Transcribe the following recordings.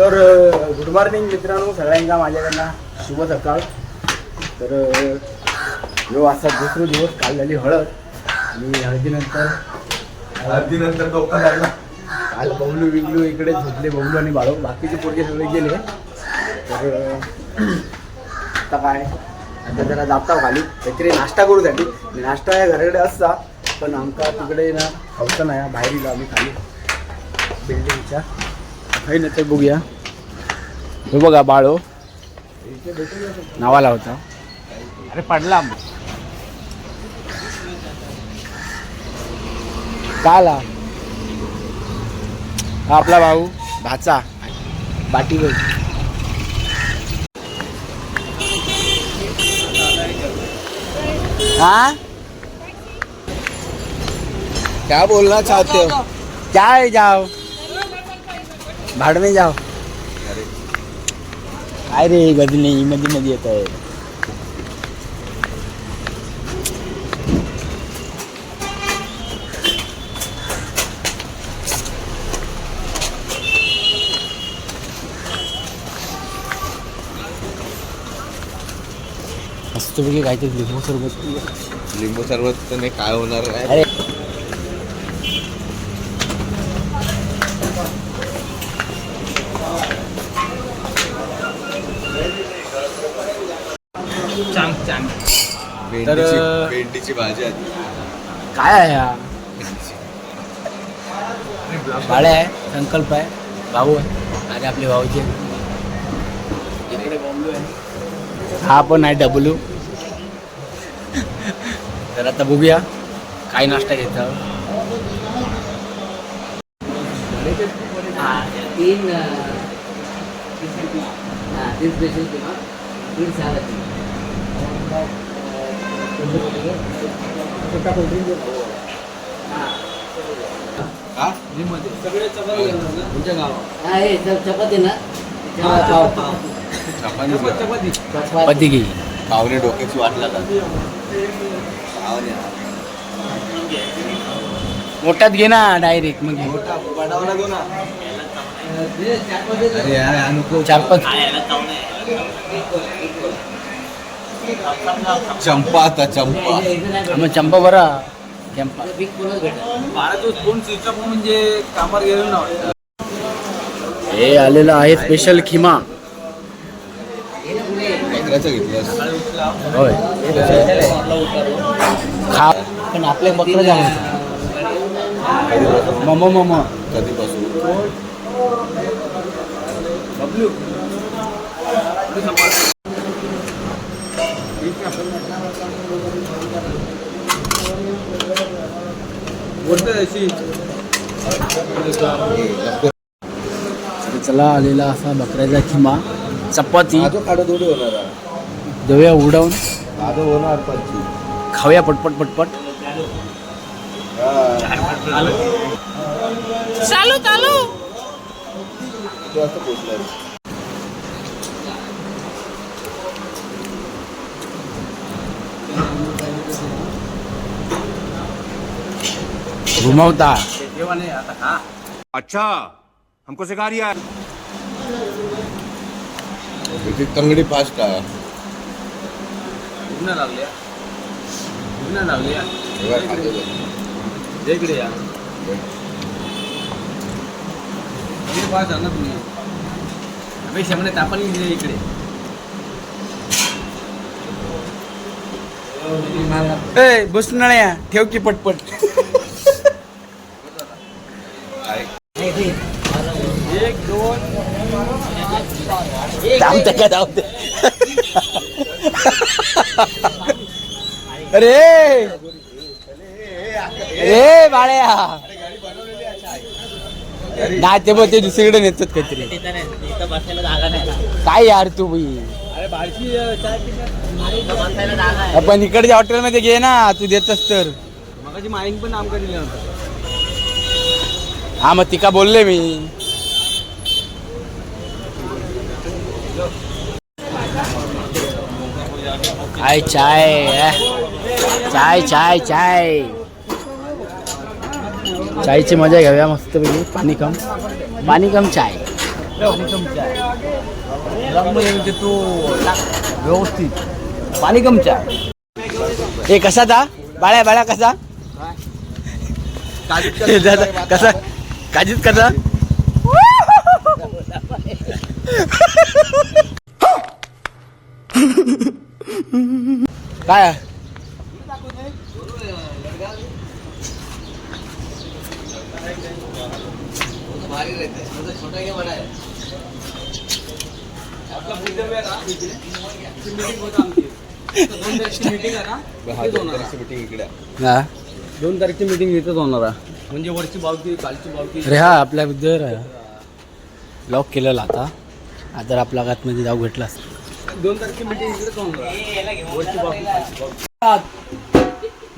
तर good morning मित्रांनो सगळ्यांना माझ्याकडनं शुभ सकाळ. तर ह्यो असा दुसरा दिवस काल झाली हळद. आणि हळदीनंतर हळदीनंतर डोका लागला काल बबलू बिगलू इकडे झोपले बबलू आणि बाळू. बाकीचे पोरगे सगळे गेले. तर आता काय? आता जरा जाता खाली. काहीतरी नाश्ता करूसाठी आणि नाश्ता या घराकडे असता पण आमका तिकडे ना खावचं नाही बाहेर आम्ही खाली. बिल्डिंगच्या. काही नाही ते बघूया. हे बघा बाळो. नावाला होता. अरे पडला. का आला हा आपला भाऊ. भाचा. बाटी बघ हाँ? क्या बोलना चाहते हो? क्या है जाओ? भाड़ में जाओ। अरे। गदी नहीं मध्ये मध्ये येत आहे मस्तपैकी काहीतरी लिंबू सरबत। लिंबू सरबत नाही काय होणार आहे अरे भेंडीची तर- भेंडीची भाजी आहे काय आहे हा? बाळे आहे संकल्प आहे भाऊ आहे आणि आपले भाऊचे इकडे बॉम्बे आहे. हा पण आहे डब्लू. तर आता बघूया काय नाश्ता घेता तीन तीन स्पेशल किंवा तीन तुमच्या गावात हा हे चपाती ना चपाती चपाती घे पावणे डोक्याची वाट लागत पावणे मोठ्यात घे ना डायरेक्ट मग घे. पडावं लागो ना चार पाच. चंपा आता चंपा. मग चंपा बरा. चंपा. म्हणजे कामावर गेलो ना? हे आलेलं आहे स्पेशल खिमा. घेतलंस होय. खा. पण आपले बकरं झालं मम मम कधीपासून? चला आलेला असा बकऱ्याचा खिमा. चपाती. देऊया उडवून. माझं होणार पंची खाऊया पटपट पटपट. चालू चालू तू असं पोचलाय घुमवता. अच्छा हमको सिखा रिया है। तंगडी फास्ट आहे उघडा लागल्या उघडा लागल्या तेव्हा खातो ते. इकडे या हे। पाच ना तुम्ही शेमणे दिले इकडे। ए बसणाऱ्या ठेव की पटपट काय? एक दोन धावते का धावते अरे! अरे बाळ्या. नाही ते बघ ते दुसरीकडे नेतात काहीतरी. काय यार तू बाई? आहे आपण इकडच्या हॉटेलमध्ये घे ना तू देतस तर. माईंग पण आमका दिलं होतं हा मग तिका बोलले मी. चाय अह. चाय चाय चाय. चायची मजा घ्याव्या मस्तपैकी. पाणी कम. पाणी कम चाय. तो व्यवस्थित पाणी कमचा हे कसा था बाळ्या बाळ्या कसा? कसा? काजीत कसा? काय मीटिंग इकडे हा? दोन तारीखची मीटिंग इथंच होणार. म्हणजे वरची बावकी कालची बावकी. अरे हा आपल्या विद्यार लॉक केलेला आता. आता आपला आतमध्ये जाऊ भेटला दोन मीटिंग.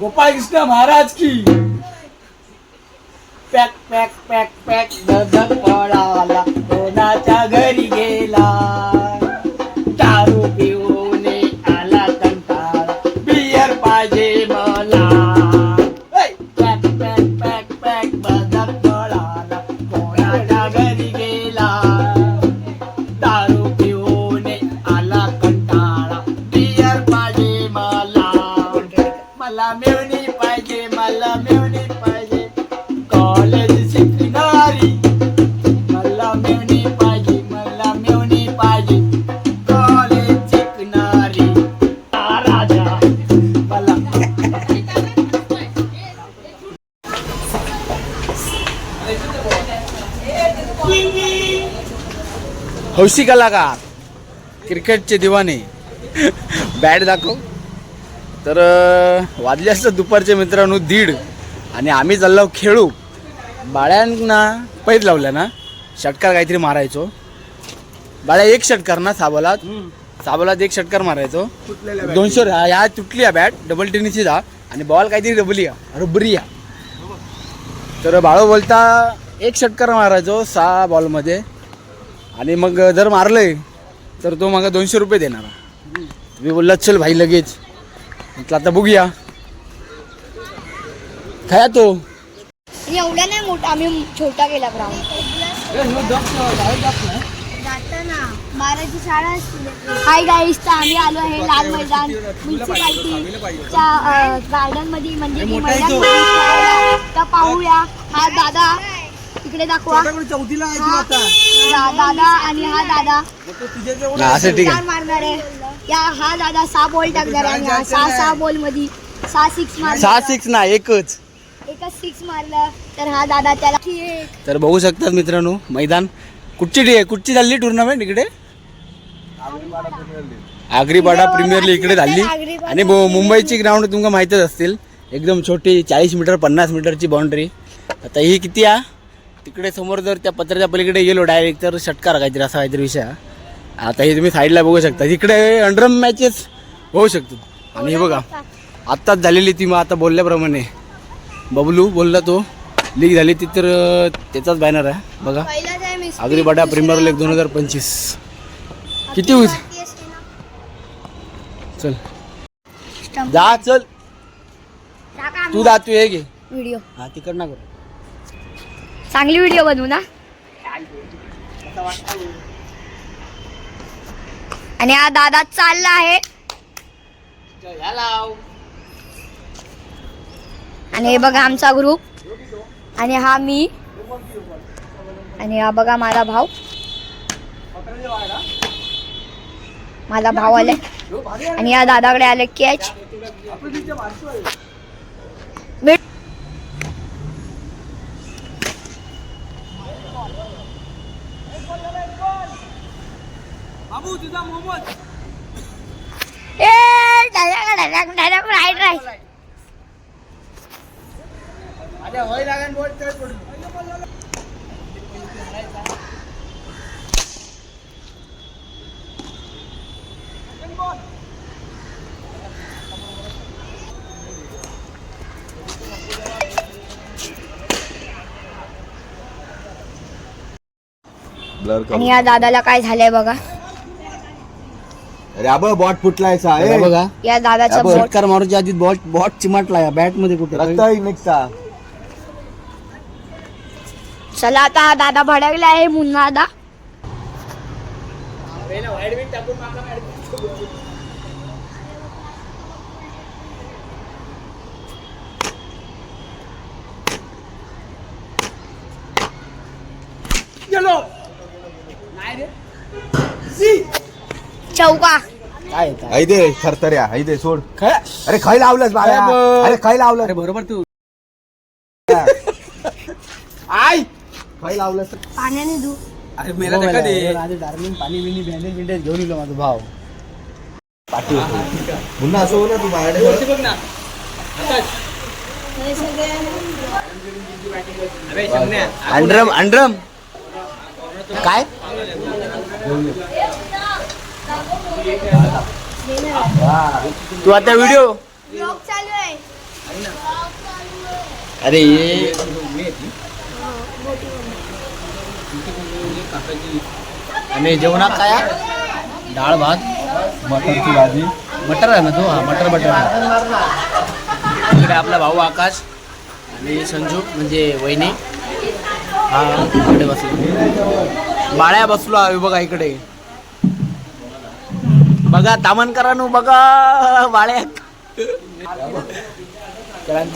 गोपाळ कृष्ण महाराज की. पॅक पॅक पॅक पॅक धग पळाला कोणाच्या घरी हौशी कलाकार क्रिकेटचे दिवाने. बॅट दाखव. तर वाजले असतं दुपारचे मित्रांनो दीड. आणि आम्ही चाललो खेळू. बाळ्यांना पैर लावल्या ना षटकार काहीतरी मारायचो. बाळ्या एक षटकार ना साबलात. साबलात एक षटकार मारायचो. दोनशे ह्या तुटली आहे बॅट डबल टेनिसची जा. आणि बॉल काहीतरी डबली आहे रबरी आहे तर बाळू बोलता एक षटकार मारायचो सहा बॉलमध्ये आणि मग जर मारलंय तर तो मग दोनशे रुपये देणार. मी बोलला चल भाई लगेच. म्हटलं आता बघूया. काय तो. एवढा नाही मोठा आम्ही छोटा केला ग्राउंड बाराची शाळा असते. हाय गाईस तर आम्ही आलो आहे लाल मैदान. म्युन्सिपाल्टीच्या गार्डनमध्ये म्हणजे मैदान. तर पाहूया. हा दादा इकडे दाखवा. हा दादा आणि हा दादा. असं ठीक आहे. चार मारणार. आहे या हा दादा सहा बॉल टाकणार आहे आणि हा सहा सहा बॉलमध्ये सहा सिक्स सहा सिक्स ना एकच. एकच सिक्स मारलं. तर हा दादा त्याला तर बघू शकतात मित्रांनो मैदान कुठची डी कुठची झाली टुर्नामेंट इकडे? आगरीपाडा प्रीमियर लीग इकडे झाली. आणि बो- मुंबईची ग्राउंड तुमका माहीतच असतील. एकदम छोटी चाळीस मीटर पन्नास मीटरची बाउंड्री आता ही किती आहे? तिकडे समोर जर त्या पत्राच्या पलीकडे गेलो डायरेक्ट तर षटकार काहीतरी असा काहीतरी विषय. आता हे तुम्ही साईडला बघू शकता. तिकडे अंडरम मॅचेस होऊ शकतात. आणि हे बघा आत्ताच झालेली ती मग आता बोलल्याप्रमाणे. बबलू बोलला तो लीग झाली ती तर अं, त्याचाच बॅनर आहे. बघा. पहिलाच आहे प्रीमियर लीग दोन हजार पंचवीस. किती होईल? चल. जा चल. तू जा तू हे घे. व्हिडिओ हा तिकड ना करू. चांगली व्हिडिओ बनवू ना? आणि हा दादा चालला आहे. आणि हे बघा आमचा ग्रुप आणि हा मी. आणि हा बघा माझा भाऊ. माझा भाऊ आले आणि या दादाकडे आले कॅच ए direct direct right right blur आणि या दादाला काय झालंय बघा आबा बॉट फुटलायचा बघा, बघा. या दादाचा बोट षटकार मारूच्या आधी बॉट बॉट चिमाटला बॅटमध्ये कुठे निघता. चला आता हा दादा भडकला आहे मुन्ना दादा चौका. काय दे थरथऱ्या. आई दे सोड. काय? अरे खाई लावलंस बाळा. अरे खाई लावलं अरे बरोबर तू. आय खाई लावलंस. पाण्याने धु. अरे मेला देखा दे. डार्लिंग पाणी बिनी बँडेज बिंडेज घेऊन येलो माझा भाव. पाठी पुन्हा असं हो ना तू बाहेर वरती बघ ना. आकाश. हे अरे अंड्रम अंड्रम. काय? तू आता व्हिडिओ ब्लॉग चालू आहे. अरे ये. आणि जेवणात काय? डाळ भात. मटरची भाजी. मटर आहे ना तो? हा मटर बटर. इकडे आपला भाऊ आकाश आणि संजू म्हणजे वहिनी. हा इकडे बसलो. बाळ्या बसलो आहे बघा इकडे. बघा तामनकरांनो बघा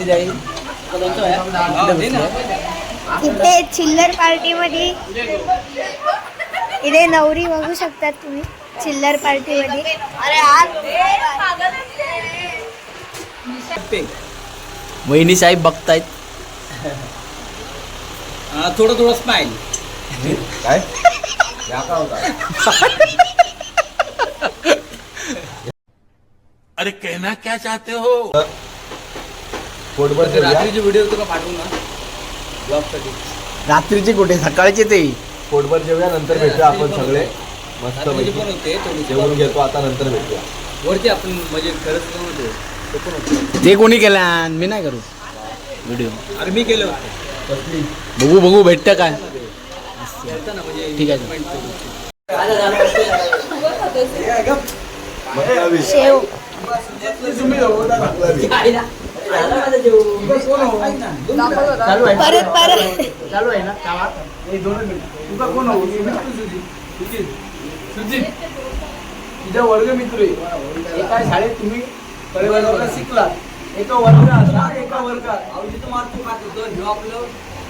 जाईल इथे चिल्लर पार्टी मध्ये इथे नवरी बघू शकतात तुम्ही चिल्लर पार्टी मध्ये अरे वहिनी साहेब बघतायत. थोडं थोडं स्माईल काय या का होता अरे कहना क्या चाहते हो? पोटभर ते जेवूया. रात्रीचे व्हिडिओ तुला पाठवू ना? ब्लॉगसाठी रात्रीचे कुठे? सकाळचे ते. पोटभर जेवूया नंतर भेटूया आपण सगळे. मस्त रात्रीचे पैकी. पण होते थोडीशी घेतो आता नंतर भेटूया. वरती आपण म्हणजे खरंच ते पण होते? ते कोणी केला? मी नाही करू. व्हिडिओ अरे मी केलं. होतं बघू बघू भेटतं काय? म्हणजे ठीक आहे. शेव. चालू आहे परत परत. चालू आहे ना कावा तुझा कोण हो सुजित. सुजित. तुझा वर्ग मित्र आहे. एका शाळेत तुम्ही वर्गात शिकला एका वर्गात ना एका वर्गात. आवडीचं मार्क तू खात होतो ह्यो आपलं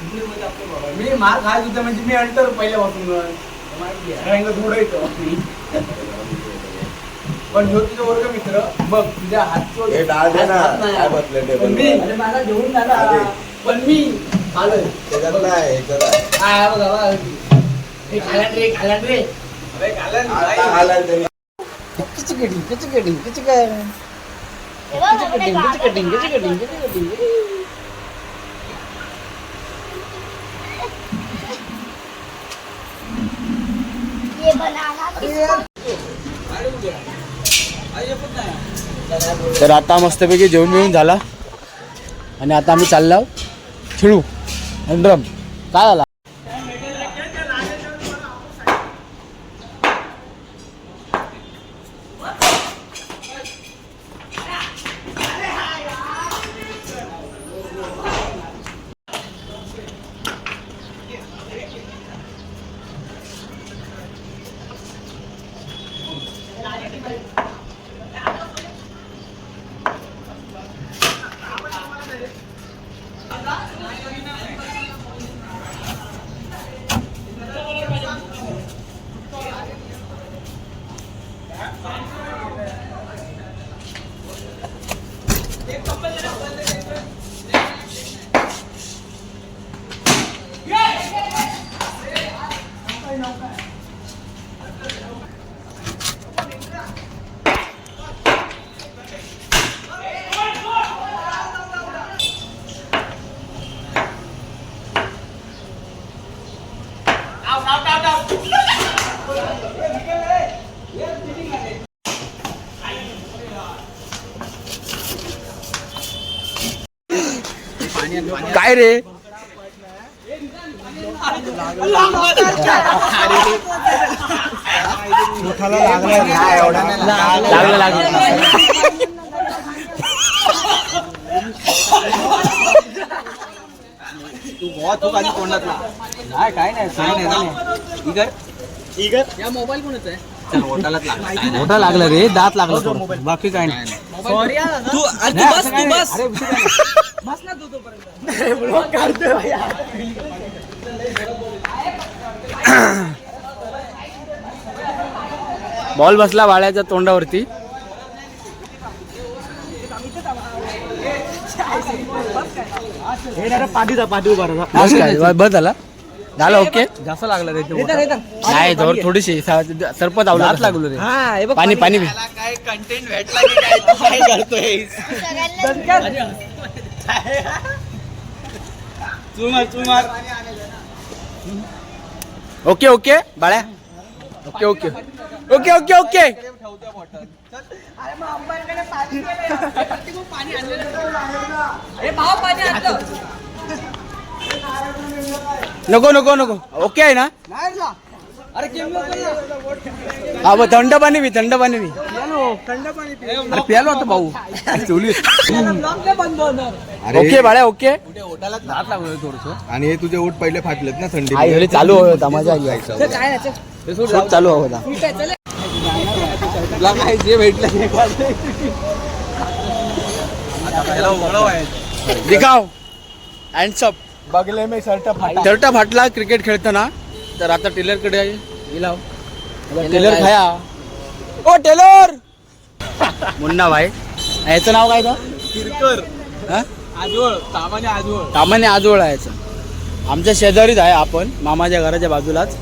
हिंदीमध्ये आपलं बाबा. मी मार खायच होता म्हणजे मी अंटर पहिल्यापासून. सगळ्यांना थोडं येतो. पण ह्यो तुझा वर्ग मित्र बघ तुझ्या हातचं हे डाळ दे ना हात नाही. काय बसले पण मी टेबल अरे मला घेऊन अरे. पण मी आलोय. त्याच्यात आहे. हा बघा बघा. हे रे अरे आता. आलाय ये बनाना तर आता मस्तपैकी जेवण बिवून झाला. आणि आता आम्ही चाललो खेळू. अंड्रम काय झाला काय रे लागलं लागलं. नाही काय नाही काय नाही काय नाही. इगर इगर या मोबाईल कोणाचा आहे? मोठा लागला रे दात लागला थोडं. बाकी काय नाही. तू अरे तू बस तू बस. बस ना तू तोपर्यंत. बॉल बसला बाळ्याच्या तोंडावरती. बस झाला? झालं ओके जास्त लागला. नाही जोर थोडीशी सा- सरपत आवला दात लागलो रे. हा हे बघ पाणी पाणी. काय कंटेंट भेटला की काय तू काय करतोय? चुमार चुमार. Okay okay. बाळ्या. Okay okay. Okay okay okay. नको नको नको. ओके आहे ना? हा बघ थंड पाणी पी थंड पाणी पी थंड पाणी. अरे प्यालो आता भाऊ चोली। होणार ओके बाळ्या ओके. आणि हे तुझे ओठ पहिले फाटलेत ना थंडी आई चालू होता मजा आली. नाही चल. होता तुला काय जे भेटलं. दिखाव हँडसअप बघले मी शर्ट फाट. शर्ट फाटला क्रिकेट खेळताना. तर आता टेलरकडे गेला टेलर खाया. ओ टेलर! मुन्ना भाई. याचं नाव काय का किरकर. हा? आजवळ सामान्य आजवळ सामान्य आजोळ आहे याचं. आमच्या शेजारीच आहे आपण मामाच्या घराच्या बाजूलाच.